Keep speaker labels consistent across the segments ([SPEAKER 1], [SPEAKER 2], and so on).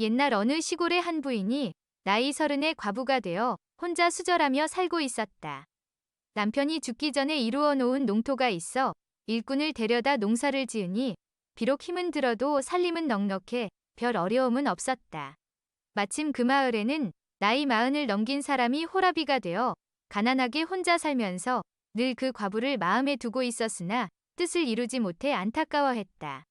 [SPEAKER 1] 옛날 어느 시골의 한 부인이 나이 서른의 과부가 되어 혼자 수절하며 살고 있었다. 남편이 죽기 전에 이루어 놓은 농토가 있어 일꾼을 데려다 농사를 지으니 비록 힘은 들어도 살림은 넉넉해 별 어려움은 없었다. 마침 그 마을에는 나이 마흔을 넘긴 사람이 호라비가 되어 가난하게 혼자 살면서 늘 그 과부를 마음에 두고 있었으나 뜻을 이루지 못해 안타까워했다.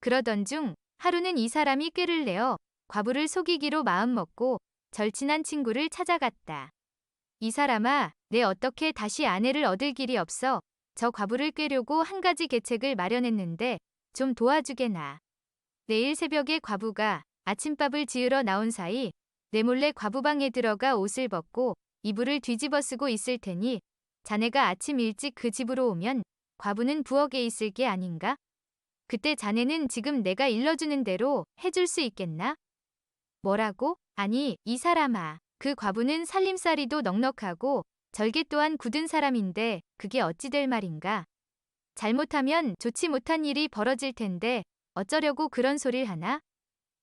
[SPEAKER 1] 그러던 중 하루는 이 사람이 꾀를 내어 과부를 속이기로 마음먹고 절친한 친구를 찾아갔다. 이 사람아, 내 어떻게 다시 아내를 얻을 길이 없어 저 과부를 꾀려고 한 가지 계책을 마련했는데 좀 도와주게나. 내일 새벽에 과부가 아침밥을 지으러 나온 사이 내 몰래 과부방에 들어가 옷을 벗고 이불을 뒤집어 쓰고 있을 테니 자네가 아침 일찍 그 집으로 오면 과부는 부엌에 있을 게 아닌가? 그때 자네는 지금 내가 일러주는 대로 해줄 수 있겠나? 뭐라고? 아니, 이 사람아. 그 과부는 살림살이도 넉넉하고 절개 또한 굳은 사람인데 그게 어찌 될 말인가? 잘못하면 좋지 못한 일이 벌어질 텐데 어쩌려고 그런 소리를 하나?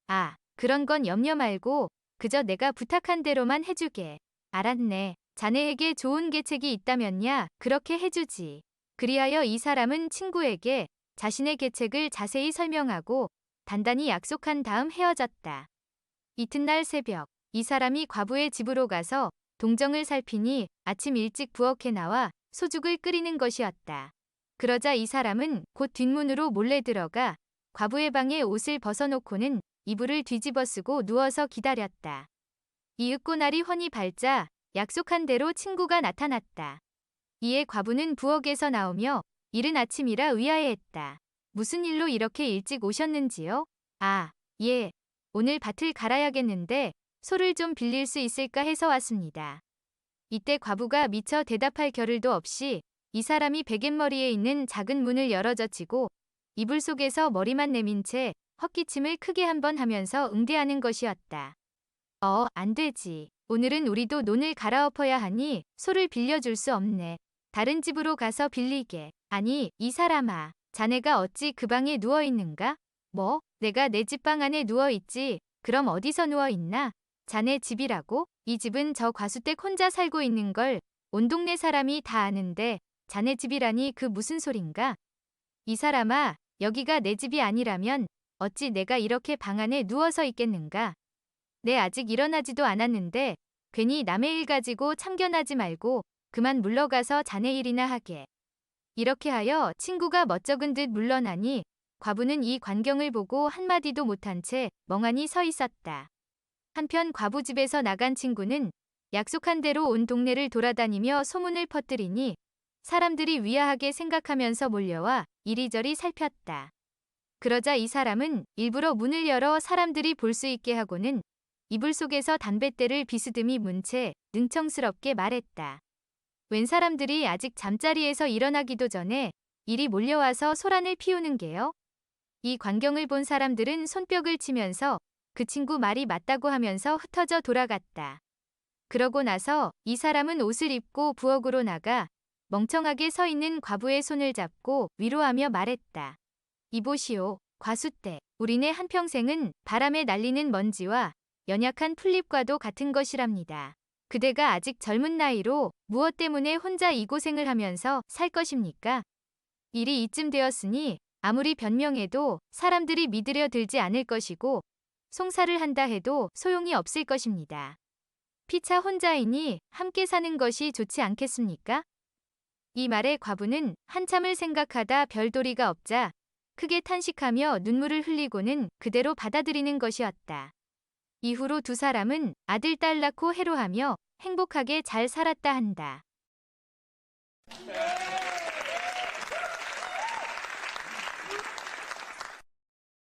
[SPEAKER 1] 아, 그런 건 염려 말고 그저 내가 부탁한 대로만 해주게. 알았네. 자네에게 좋은 계책이 있다면야 그렇게 해주지. 그리하여 이 사람은 친구에게 자신의 계책을 자세히 설명하고 단단히 약속한 다음 헤어졌다. 이튿날 새벽, 이 사람이 과부의 집으로 가서 동정을 살피니 아침 일찍 부엌에 나와 소죽을 끓이는 것이었다. 그러자 이 사람은 곧 뒷문으로 몰래 들어가 과부의 방에 옷을 벗어놓고는 이불을 뒤집어 쓰고 누워서 기다렸다. 이윽고 날이 훤히 밝자 약속한 대로 친구가 나타났다. 이에 과부는 부엌에서 나오며 이른 아침이라 의아해했다. 무슨 일로 이렇게 일찍 오셨는지요? 아, 예. 오늘 밭을 갈아야겠는데 소를 좀 빌릴 수 있을까 해서 왔습니다. 이때 과부가 미처 대답할 겨를도 없이 이 사람이 베갯머리에 있는 작은 문을 열어젖히고 이불 속에서 머리만 내민 채 헛기침을 크게 한 번 하면서 응대하는 것이었다. 어, 안 되지. 오늘은 우리도 논을 갈아엎어야 하니 소를 빌려줄 수 없네. 다른 집으로 가서 빌리게. 아니, 이 사람아. 자네가 어찌 그 방에 누워 있는가? 뭐? 내가 내 집 방 안에 누워 있지. 그럼 어디서 누워 있나? 자네 집이라고? 이 집은 저 과수댁 혼자 살고 있는 걸 온 동네 사람이 다 아는데 자네 집이라니 그 무슨 소린가? 이 사람아, 여기가 내 집이 아니라면 어찌 내가 이렇게 방 안에 누워서 있겠는가? 내 아직 일어나지도 않았는데 괜히 남의 일 가지고 참견하지 말고 그만 물러가서 자네 일이나 하게. 이렇게 하여 친구가 멋쩍은 듯 물러나니 과부는 이 광경을 보고 한마디도 못한 채 멍하니 서 있었다. 한편 과부 집에서 나간 친구는 약속한 대로 온 동네를 돌아다니며 소문을 퍼뜨리니 사람들이 위아하게 생각하면서 몰려와 이리저리 살폈다. 그러자 이 사람은 일부러 문을 열어 사람들이 볼 수 있게 하고는 이불 속에서 담뱃대를 비스듬히 문 채 능청스럽게 말했다. 웬 사람들이 아직 잠자리에서 일어나기도 전에 이리 몰려와서 소란을 피우는 게요? 이 광경을 본 사람들은 손뼉을 치면서 그 친구 말이 맞다고 하면서 흩어져 돌아갔다. 그러고 나서 이 사람은 옷을 입고 부엌으로 나가 멍청하게 서 있는 과부의 손을 잡고 위로하며 말했다. 이보시오, 과수때, 우리네 한평생은 바람에 날리는 먼지와 연약한 풀잎과도 같은 것이랍니다. 그대가 아직 젊은 나이로 무엇 때문에 혼자 이 고생을 하면서 살 것입니까? 일이 이쯤 되었으니 아무리 변명해도 사람들이 믿으려 들지 않을 것이고 송사를 한다 해도 소용이 없을 것입니다. 피차 혼자이니 함께 사는 것이 좋지 않겠습니까? 이 말에 과부는 한참을 생각하다 별도리가 없자 크게 탄식하며 눈물을 흘리고는 그대로 받아들이는 것이었다. 이후로 두 사람은 아들, 딸 낳고 해로하며 행복하게 잘 살았다 한다.